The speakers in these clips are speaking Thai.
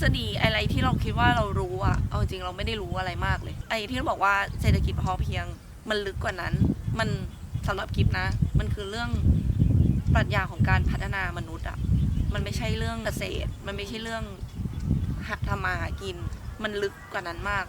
ษฎีอะไรที่เราคิดว่าเรารู้อะเอาจริงเราไม่ได้รู้อะไรมากเลย ไอ้ที่เราบอกว่าเศรษฐกิจพอเพียง มันลึกกว่านั้น มันสำหรับกิฟนะ มันคือเรื่องปรัชญาของการพัฒนามนุษย์อะมันไม่ใช่เรื่องเกษตร มันไม่ใช่เรื่องหาทำมาหากิน มันลึกกว่านั้นมาก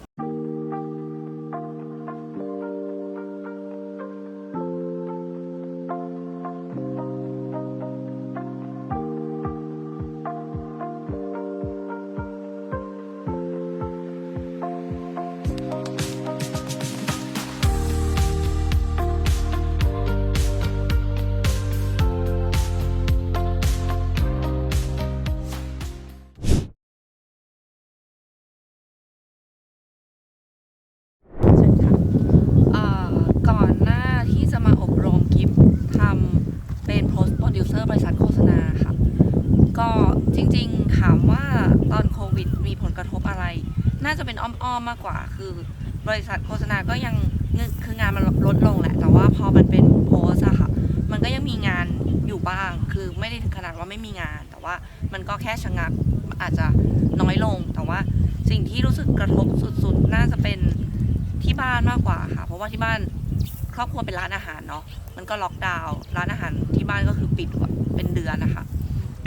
ามว่าตอนโควิดมีผลกระทบอะไร น่าจะเป็นอ้อมๆมากกว่า คือบริษัทโฆษณาก็ยังคืองานมันลดลงแหละ แต่ว่าพอมันเป็นโพสอะค่ะ มันก็ยังมีงานอยู่บ้าง คือไม่ได้ถึงขนาดว่าไม่มีงาน แต่ว่ามันก็แค่ชะงักอาจจะน้อยลง แต่ว่าสิ่งที่รู้สึกกระทบสุดๆ น่าจะเป็นที่บ้านมากกว่าค่ะ เพราะว่าที่บ้านครอบครัวเป็นร้านอาหารเนาะ มันก็ล็อกดาวน์ ร้านอาหารที่บ้านก็คือปิดเป็นเดือนนะคะ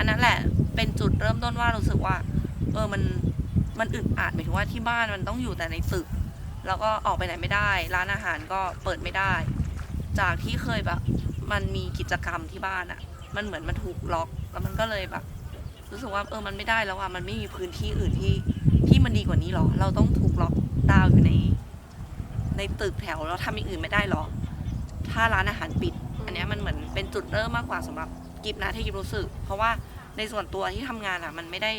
อันนั้นแหละเป็นจุดเริ่มต้นว่ารู้สึกว่า เออมันมันอึดอัดหมายถึงว่าที่บ้านมันต้องอยู่แต่ในตึก แล้วก็ออกไปไหนไม่ได้ ร้านอาหารก็เปิดไม่ได้ จากที่เคยแบบมันมีกิจกรรมที่บ้านอะมันเหมือนมันถูกล็อก แล้วมันก็เลยแบบ รู้สึกว่าเออมันไม่ได้แล้วอะมันไม่มีพื้นที่อื่นที่ที่มันดีกว่านี้หรอ เราต้องถูกล็อกดาวอยู่ใน ในตึกแถวแล้วทำอย่างอื่นไม่ได้หรอ ถ้าร้านอาหารปิด อันนี้มันเหมือนเป็นจุดเริ่มมากกว่าสำหรับ กิฟนะที่กิฟรู้สึก เพราะว่าในส่วนตัวที่ทำงานอะมันไม่ได้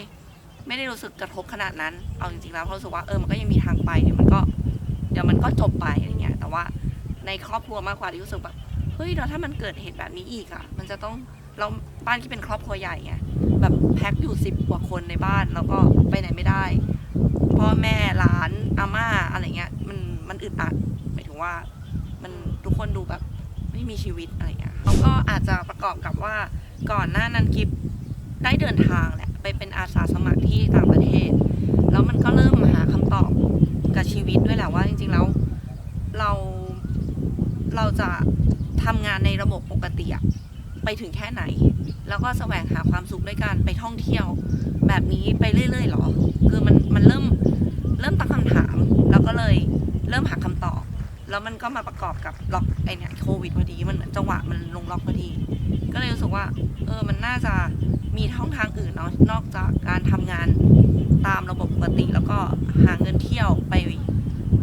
ไม่ได้รู้สึกกระทบขนาดนั้น เอาจริงๆแล้วเพราะรู้สึกว่าเออมันก็ยังมีทางไปเดี๋ยวมันก็เดี๋ยวมันก็จบไปอะไรเงี้ย แต่ว่าในครอบครัวมากกว่าที่รู้สึกแบบเฮ้ยแล้วถ้ามันเกิดเหตุแบบนี้อีกอะมันจะต้องเราบ้านที่เป็นครอบครัวใหญ่ไงแบบแพ็คอยู่สิบกว่าคนในบ้านแล้วก็ไปไหนไม่ได้พ่อแม่หลานอาม่าอะไรเงี้ยมันมันอึดอัดหมายถึงว่า มันทุกคนดูแบบไม่มีชีวิตอะไรเงี้ยเขาก็อาจจะประกอบกับว่า ก่อนหน้านั้นกิฟได้เดินทางแหละไปเป็นอาสาสมัครที่ต่างประเทศ แล้วมันก็เริ่มหาคำตอบกับชีวิตด้วยแหละว่าจริงๆแล้วเราเราจะทำงานในระบบปกติไปถึงแค่ไหน แล้วก็แสวงหาความสุขด้วยการไปท่องเที่ยว แบบนี้ไปเรื่อยๆหรอ คือมันมันเริ่มเริ่มตั้งคำถาม แล้วก็เลยเริ่มหาคำตอบ แล้วมันก็มาประกอบกับล็อกไอเนี่ยโควิดพอดีมันจังหวะมันลงล็อกพอดี ก็เลยรู้สึกว่า เออมันน่าจะมีช่องทางอื่นเนาะนอกจากการทำงานตามระบบปกติ แล้วก็หาเงินเที่ยวไป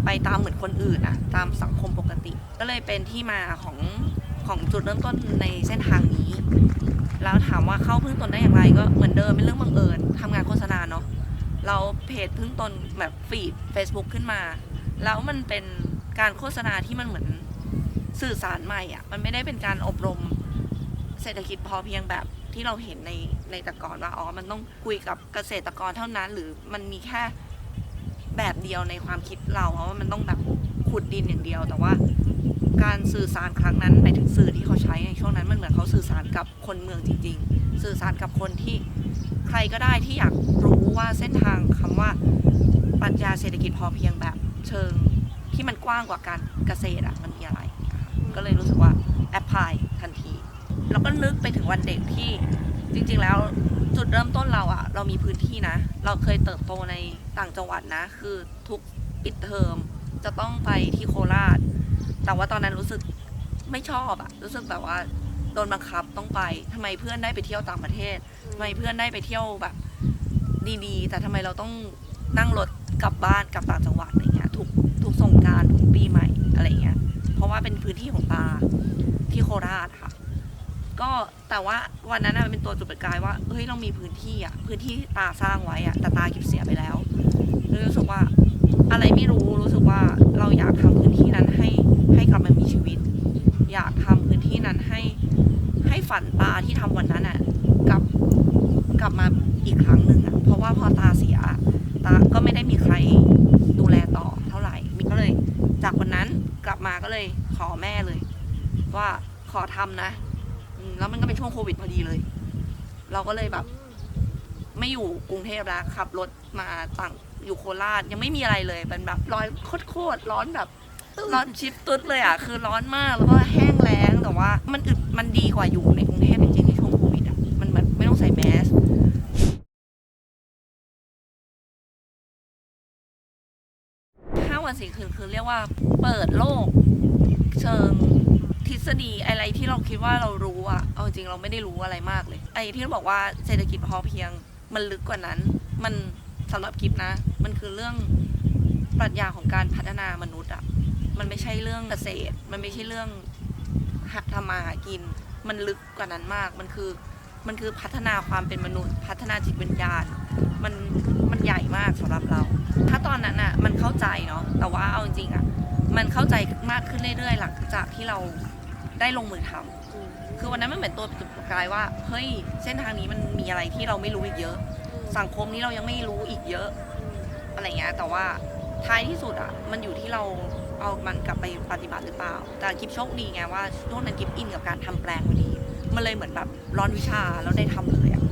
ไปตามเหมือนคนอื่นอะตามสังคมปกติ ก็เลยเป็นที่มาของของจุดเริ่มต้นในเส้นทางนี้ แล้วถามว่าเข้าพึ่งตนได้อย่างไรก็เหมือนเดิมเป็นเรื่องบังเอิญทำงานโฆษณาเนาะเราเพจพึ่งตนแบบฟีด Facebook ขึ้นมา แล้วมันเป็นการโฆษณาที่มันเหมือนสื่อสารใหม่อะมันไม่ได้เป็นการอบรม เศรษฐกิจพอเพียงแบบที่เราเห็นในในแต่ก่อนว่าอ๋อมันต้องคุยกับเกษตรกรเท่านั้น หรือมันมีแค่แบบเดียวในความคิดเราเพราะว่ามันต้องแบบขุดดินอย่างเดียว แต่ว่าการสื่อสารครั้งนั้นหมายถึงสื่อที่เขาใช้ในช่วงนั้นมันเหมือนเขาสื่อสารกับคนเมืองจริง ๆ สื่อสารกับคนที่ใครก็ได้ที่อยากรู้ว่าเส้นทางคำว่าปรัชญาเศรษฐกิจพอเพียงแบบเชิงที่มันกว้างกว่าการเกษตรอะมันมีอะไร ก็เลยรู้สึกว่าแอพพลาย แล้วก็นึกไปถึงวันเด็กที่จริงๆแล้วจุดเริ่มต้นเราอะเรามีพื้นที่นะ เราเคยเติบโตในต่างจังหวัดนะ คือทุกปิดเทอมจะต้องไปที่โคราช แต่ว่าตอนนั้นรู้สึกไม่ชอบอะรู้สึกแบบว่าโดนบังคับต้องไปทำไมเพื่อนได้ไปเที่ยวต่างประเทศทำไมเพื่อนได้ไปเที่ยวแบบ ดีๆ แต่ทำไมเราต้องนั่งรถกลับบ้านกลับต่างจังหวัดอะไรเงี้ยทุกทุกสงการทุกปีใหม่อะไรเงี้ย เพราะว่าเป็นพื้นที่ของตาที่โคราชค่ะ ก็แต่ว่าวันนั้นน่ะมันเป็นตัวจุดประกายว่าเฮ้ยเรามีพื้นที่อะพื้นที่ตาสร้างไว้อะแต่ตากิบเสียไปแล้วเลยรู้สึกว่าอะไรไม่รู้รู้สึกว่าเราอยากทำพื้นที่นั้นให้ให้กลับมามีชีวิต อยากทำพื้นที่นั้นให้ให้ฝันตาที่ทำวันนั้นอะกลับกลับมาอีกครั้งหนึ่งอะเพราะว่าพอตาเสียตาก็ไม่ได้มีใครดูแลต่อเท่าไหร่มิก็เลย จากวันนั้นกลับมาก็เลยขอแม่เลย ว่าขอทำนะ อืมแล้วมันก็เป็นช่วงโควิดพอดีเลย เราก็เลยแบบ ไม่อยู่กรุงเทพแล้วขับรถมาต่างอยู่โคราชยังไม่มีอะไรเลยเป็นแบบร้อนโคตรๆร้อนแบบ ร้อนชิปตุ๊ดเลยอะ คือร้อนมากแล้วก็แห้งแล้งแต่ว่า มันอึดมันดีกว่าอยู่ในกรุงเทพจริงๆในช่วงโควิดอะมันแบบไม่ต้องใส่แมสห้าวันสี่คืนคือเรียกว่าเปิดโลก เชิง ทฤษฎีอะไรที่เราคิดว่าเรารู้อะเอาจริงเราไม่ได้รู้อะไรมากเลย ไอ้ที่เราบอกว่าเศรษฐกิจพอเพียงมันลึกกว่านั้น มันสำหรับกิฟนะ มันคือเรื่องปรัชญาของการพัฒนามนุษย์อะมันไม่ใช่เรื่องเกษตร มันไม่ใช่เรื่องหักทำมาหากิน มันลึกกว่านั้นมาก มันคือ มันคือพัฒนาความเป็นมนุษย์ พัฒนาจิตวิญญาณ มัน มันใหญ่มากสำหรับเรา ถ้าตอนนั้นอะมันเข้าใจเนาะ แต่ว่าเอาจริงๆอะมันเข้าใจมากขึ้นเรื่อยๆ หลังจากที่เรา ได้ลงมือทำคือวันนั้นมันเหมือนตัวจุดประกายว่า เฮ้ย เส้นทางนี้มันมีอะไรที่เราไม่รู้อีกเยอะ สังคมนี้เรายังไม่รู้อีกเยอะ อะไรเงี้ย แต่ว่าท้ายที่สุดอะ มันอยู่ที่เราเอามันกลับไปปฏิบัติหรือเปล่า แต่กิฟโชคดีไงว่าช่วงนั้นกิฟอินกับการทำแปลงพอดี มันเลยเหมือนแบบร้อนวิชาแล้วได้ทำเลยอะ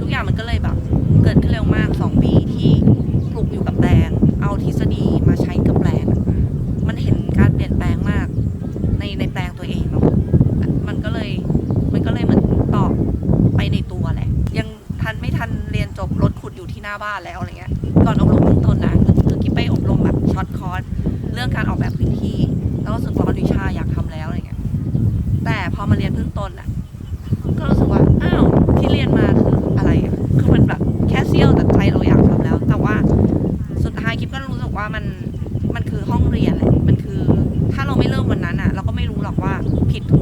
ทุกอย่างมันก็เลยแบบเกิดขึ้นเร็วมาก2ปีที่ปลูกอยู่กับแปลง เอาทฤษฎีมาใช้กับแปลง มันเห็นการเปลี่ยนแปลง น้าบ้านแล้วอะไรเงี้ยก่อนอบรมเบื้องต้นนะคือกิ๊บไปอบรมแบบช็อตคอร์สเรื่องการออกแบบพื้นที่ แล้วก็รู้สึกร้อนวิชาอยากทำแล้วอะไรเงี้ยแต่พอมาเรียนเบื้องต้นอะก็รู้สึกว่าอ้าวที่เรียนมาคืออะไรคือมันแบบแค่เสี้ยวแต่ใจเราอยากทำแล้ว แต่ว่าสุดท้ายกิ๊บก็รู้สึกว่ามันมันคือห้องเรียนแหละมันคือ ถ้าเราไม่เริ่มวันนั้นอะ เราก็ไม่รู้หรอกว่าผิดถูก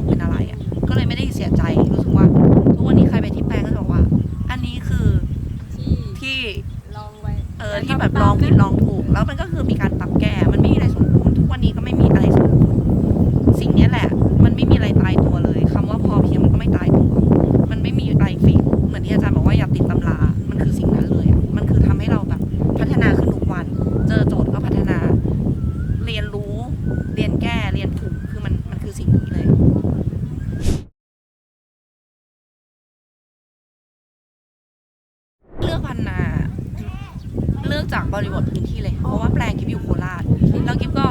บริบทพื้นที่เลย เพราะว่าแปลงกิฟอยู่โคราชแล้วกิฟก็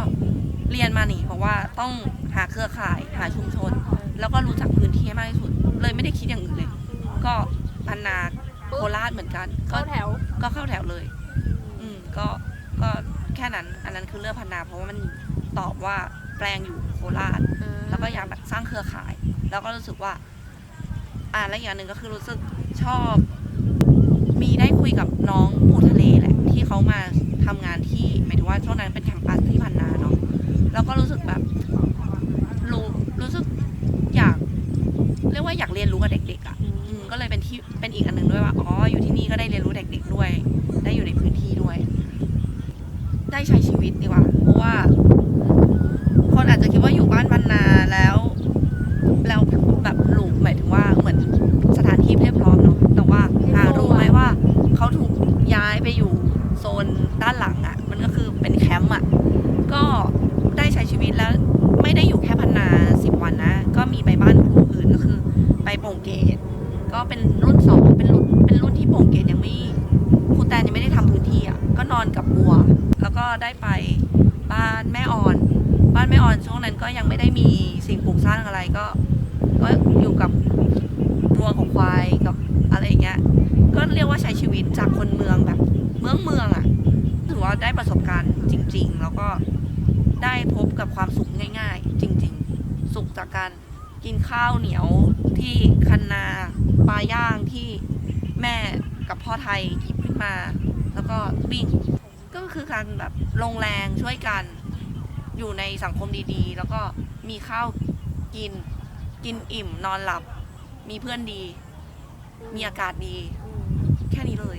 เรียนมานี่เพราะว่าต้องหาเครือข่ายหาชุมชน แล้วก็รู้จักพื้นที่ให้มากที่สุด เลยไม่ได้คิดอย่างอื่นเลย ก็พันนาโคราชเหมือนกันก็เข้าแถว ก็เข้าแถวเลย อืมก็ก็แค่นั้น อันนั้นคือเลือกพันนาเพราะว่ามันตอบว่าแปลงอยู่โคราช แล้วก็อยากแบบสร้างเครือข่าย แล้วก็รู้สึกว่า อ่าและอีกอย่างหนึ่งก็คือรู้สึกชอบ มีได้ คุยกับน้องปูทะเลแหละ ที่เขามาทำงานที่หมายถึงว่าช่วงนั้นเป็นแคมปัสที่พันนาเนาะแล้วก็รู้สึกแบบรู้รู้สึกอยาก เรียกว่าอยากเรียนรู้กับเด็กๆอะ่ะก็เลยเป็นที่เป็นอีกอันหนึ่งด้วยว่าอ๋ออยู่ที่นี่ก็ได้เรียนรู้เด็กๆด้วย ได้อยู่ในพื้นที่ด้วย ได้ใช้ชีวิตดีกว่าเพราะว่า คนอาจจะคิดว่าอยู่บ้านบรรนาแล้ว แล้วแบบหลูกหมายถึงว่าเหมือนสถานที่เรียบพร้อมเนาะแต่ว่าหารู้ไหมว่าเขาถูกย้ายไปอยู่โซนด้านหลังอะ่ะ มันก็คือเป็นแคมป์อะ ก็ได้ใช้ชีวิตแล้วไม่ได้อยู่แค่พันนาสิบวันนะ ก็มีไปบ้านครูอื่นก็คือ ไปโป่งเกต ก็เป็นรุ่นสองเป็นรุ่นเป็นรุ่นที่โป่งเกตยังไม่ครูแตนยังไม่ได้ทำพื้นที่อะ ก็นอนกับบัว แล้วก็ได้ไปบ้านแม่อ่อน บ้าน แม่อ่อนช่วงนั้นก็ยังไม่ได้มีสิ่งปลูกสร้างอะไรก็ ก็อยู่กับวัวกับควายกับอะไรอย่างเงี้ย ก็เรียกว่าใช้ชีวิตจากคนเมืองแบบ เมืองเมืองอะ่ะ ถือว่าได้ประสบการณ์จริง ๆ แล้วก็ได้พบกับความสุขง่าย ๆ จริง ๆ สุขจากการกินข้าวเหนียวที่คันนาปลาย่างที่แม่กับพ่อไทยหยิบขึ้นมา แล้วก็ปิ้งก็คือการแบบลงแรงช่วยกัน อยู่ในสังคมดีๆ แล้วก็มีข้าวกินกินอิ่มนอนหลับ มีเพื่อนดี มีอากาศดี แค่นี้เลย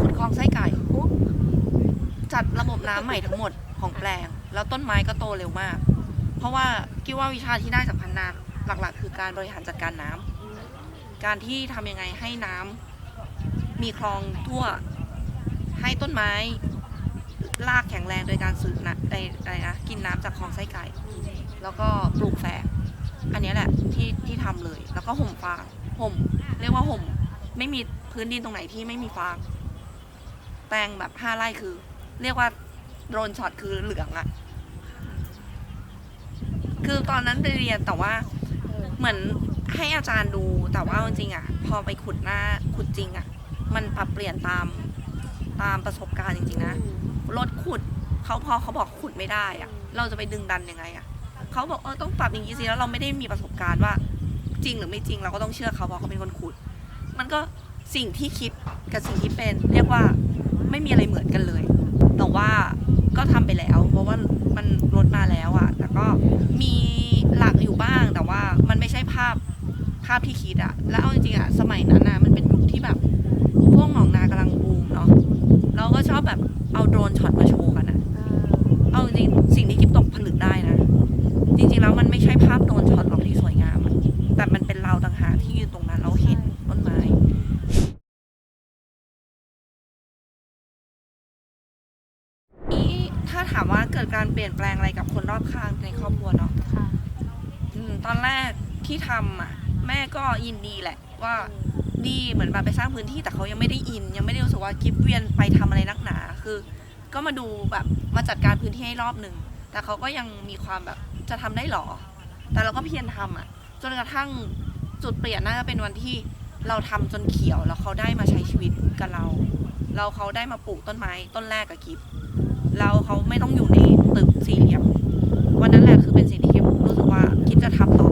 ขุดคลองไส้ไก่ จัดระบบน้ำใหม่ทั้งหมดของแปลง แล้วต้นไม้ก็โตเร็วมาก เพราะว่าคิดว่าวิชาที่ได้จากพันนาหลักๆ คือการบริหารจัดการน้ำการที่ทำยังไงให้น้ำ มีคลองทั่วให้ต้นไม้รากแข็งแรงโดยการสูบนะไออะไรนะกินน้ำจากคลองไส้ไก่ แล้วก็ปลูกแฝกอันนี้แหละที่ที่ทำเลย แล้วก็ห่มฟางห่ม เรียกว่าห่ม ไม่มีพื้นดินตรงไหนที่ไม่มีฟาง แปลงแบบห้าไร่คือ เรียกว่าโดนช็อตคือเหลืองอะคือตอนนั้นไปเรียนแต่ว่าเหมือนให้อาจารย์ดูแต่ว่าจริงๆอะพอไปขุดหน้าขุดจริงอะ มันปรับเปลี่ยนตามตามประสบการณ์จริงๆนะรถขุดเขาพอเขาบอกขุดไม่ได้อะเราจะไปดึงดันยังไงอะเขาบอกเออต้องปรับอย่างนี้สิแล้วเราไม่ได้มีประสบการณ์ว่าจริงหรือไม่จริงเราก็ต้องเชื่อเขาเพราะเขาเป็นคนขุด มันก็สิ่งที่คิดกับสิ่งที่เป็น เรียกว่าไม่มีอะไรเหมือนกันเลย แต่ว่าก็ทำไปแล้ว เพราะว่ามันลดมาแล้วอะแต่ก็มีหลักอยู่บ้างแต่ว่ามันไม่ใช่ภาพภาพที่คิดอะแล้วเอาจริงๆอะสมัยนั้นอะมันเป็นยุคที่แบบพวกหนองนากำลังบูมเนาะเราก็ชอบแบบเอาโดรนช็อตมาโชว์กันอะเอาจริงๆสิ่งที่กิ๊บตกผลึกได้นะ จริงๆแล้วมันไม่ใช่ภาพโดรนช็อตหรอกที่สวยงามอะแต่มันเป็นเราต่างหากที่อยู่ตรงนั้นเราเห็นต้นไม้ นี้ถ้าถามว่า เกิดการเปลี่ยนแปลงอะไรกับคนรอบข้างในครอบครัวเนาะค่ะ อืมตอนแรกที่ทำอะ แม่ก็ยินดีแหละ ว่าดีเหมือนแบบไปสร้างพื้นที่แต่เขายังไม่ได้อิน ยังไม่ได้รู้สึกว่ากิฟเวียนไปทำอะไรนักหนา คือ ก็มาดูแบบมาจัดการพื้นที่ให้รอบหนึ่งแต่เขาก็ยังมีความแบบจะทำได้หรอ แต่เราก็เพียรทำอะ จนกระทั่งจุดเปลี่ยนน่าจะเป็นวันที่เราทำจนเขียวแล้วเขาได้มาใช้ชีวิตกับเรา เราเขาได้มาปลูกต้นไม้ต้นแรกกับกิฟ แล้วเขาไม่ต้องอยู่ในตึกสี่เหลี่ยมวันนั้นแหละคือเป็นสิ่งที่คิดรู้สึกว่าคิดจะทำต่อ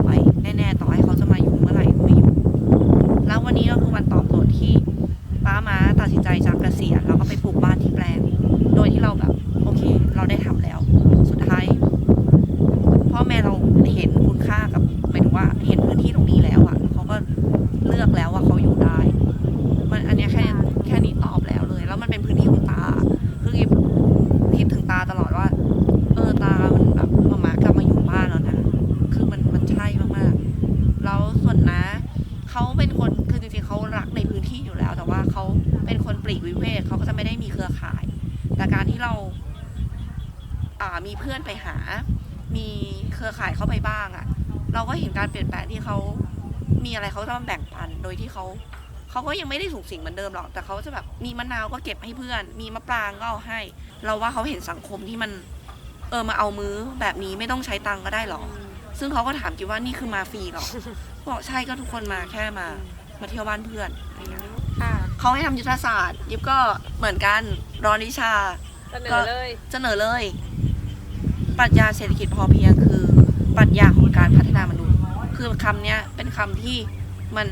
เขาเป็นคนคือจริงๆเขารักในพื้นที่อยู่แล้ว แต่ว่าเขาเป็นคนปลีกวิเวกเขาก็จะไม่ได้มีเครือข่าย แต่การที่เราอ่ามีเพื่อนไปหา มีเครือข่ายเข้าไปบ้างอะ่ะ เราก็เห็นการเปลี่ยนแปลงที่เขามีอะไรเขาจะมาแบ่งปัน โดยที่เขาเขาก็ยังไม่ได้สูงสิงเหมือนเดิมหรอก แต่เขาจะแบบมีมะนาวก็เก็บให้เพื่อน มีมะปรางก็เอาให้ เราว่าเขาเห็นสังคมที่มัน เออมาเอามื้อแบบนี้ไม่ต้องใช้ตังก็ได้หรอ ซึ่งเขาก็ถามกิฟว่านี่คือมาฟรีหรอ บอกใช่ก็ทุกคนมาแค่มา มาเที่ยวบ้านเพื่อนอะไรเงี้ยค่ะเขาให้ทำยุทธศาสตร์ยิบก็เหมือนกันรอนวิชา เสนอเลยเสนอเลย ปรัชญาเศรษฐกิจพอเพียงคือ ปรัชญาของการพัฒนามนุษย์ คือคำเนี้ยเป็นคำที่มัน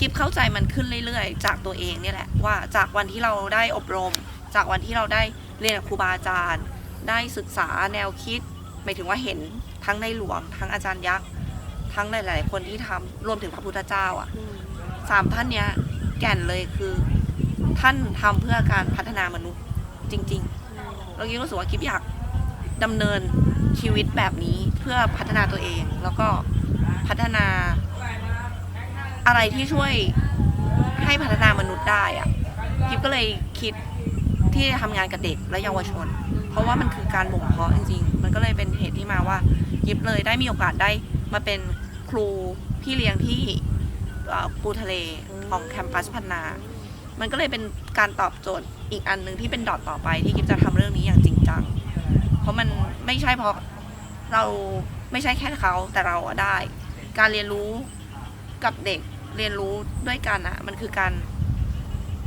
กิบเข้าใจมันขึ้นเรื่อยๆ จากตัวเองเนี่ยแหละว่าจากวันที่เราได้อบรม จากวันที่เราได้เรียนกับครูบาอาจารย์ ได้ศึกษาแนวคิดหมายถึงว่าเห็น ทั้งในหลวง ทั้งอาจารย์ยักษ์ ทั้งหลาย ๆ คนที่ทำรวมถึงพระพุทธเจ้าอะสามท่านเนี้ยแก่นเลยคือ ท่านทำเพื่อการพัฒนามนุษย์จริง ๆ เราคิดรู้สึกว่ากิฟอยากดำเนินชีวิตแบบนี้เพื่อพัฒนาตัวเอง แล้วก็พัฒนาอะไรที่ช่วยให้พัฒนามนุษย์ได้อะกิฟก็เลยคิดที่จะทำงานกับเด็กและเยาวชน เพราะว่ามันคือการบ่มเพาะจริงๆ มันก็เลยเป็นเหตุที่มาว่ากิฟเลยได้มีโอกาสได้มาเป็นครูพี่เลี้ยงที่ปูทะเลของแคมปัสพัฒนา มันก็เลยเป็นการตอบโจทย์อีกอันหนึ่งที่เป็นดอทต่อไปที่กิฟจะทำเรื่องนี้อย่างจริงจัง เพราะมันไม่ใช่เพราะเราไม่ใช่แค่เขาแต่เราอะได้ การเรียนรู้กับเด็กเรียนรู้ด้วยกันอะมันคือการ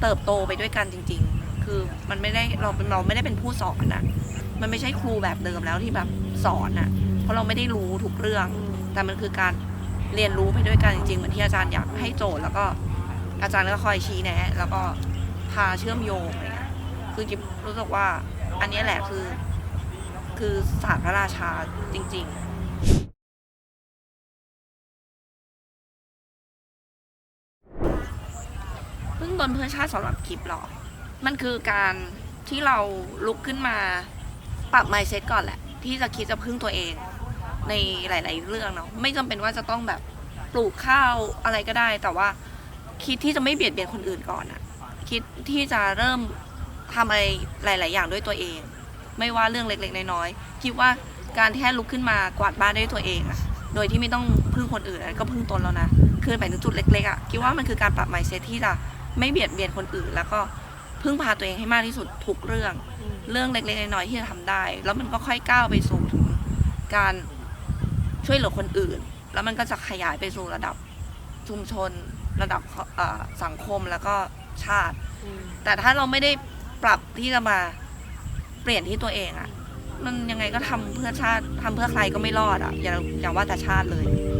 เติบโตไปด้วยกันจริง ๆ คือมันไม่ได้เราเป็นเราไม่ได้เป็นผู้สอนอะมันไม่ใช่ครูแบบเดิมแล้วที่แบบสอนอะเพราะเราไม่ได้รู้ทุกเรื่อง แต่มันคือการเรียนรู้ไปด้วยกันจริงๆเหมือนที่อาจารย์อยากให้โจทย์แล้วก็อาจารย์ก็คอยชี้แนะ แล้วก็พาเชื่อมโยงอะไรเงี้ยคือกิ๊บรู้สึกว่าอันนี้แหละคือ คือศาสตร์พระราชาจริง ๆเพึ่งตนเพื่อชาติสำหรับคลิปหรอ มันคือการที่เราลุกขึ้นมาปรับ mindset ก่อนแหละ ที่จะคิดจะพึ่งตัวเองในหลาย ๆ เรื่องเนาะไม่จำเป็นว่าจะต้องแบบปลูกข้าวอะไรก็ได้ แต่ว่าคิดที่จะไม่เบียดเบียนคนอื่นก่อนอะคิดที่จะเริ่มทำอะไรหลาย ๆ อย่างด้วยตัวเอง ไม่ว่าเรื่องเล็ก ๆ น้อย ๆ คิดว่าการแค่ลุกขึ้นมากวาดบ้านด้วยตัวเองอะโดยที่ไม่ต้องพึ่งคนอื่นอันนั้นก็พึ่งตนแล้วนะคือไปถึงจุดเล็ก ๆอะ่ะคิดว่ามันคือการปรับ mindset ที่จะไม่เบียดเบียนคนอื่น แล้วก็ พึ่งพาตัวเองให้มากที่สุดทุกเรื่อง เรื่องเล็กๆน้อยๆที่จะทำได้ แล้วมันก็ค่อยก้าวไปสู่ถึงการช่วยเหลือคนอื่น แล้วมันก็จะขยายไปสู่ระดับชุมชน ระดับเอ่อสังคมแล้วก็ชาติ แต่ถ้าเราไม่ได้ปรับที่จะมาเปลี่ยนที่ตัวเองอะมันยังไงก็ทำเพื่อชาติทำเพื่อใครก็ไม่รอดอะอย่าอย่าว่าแต่ชาติเลยอ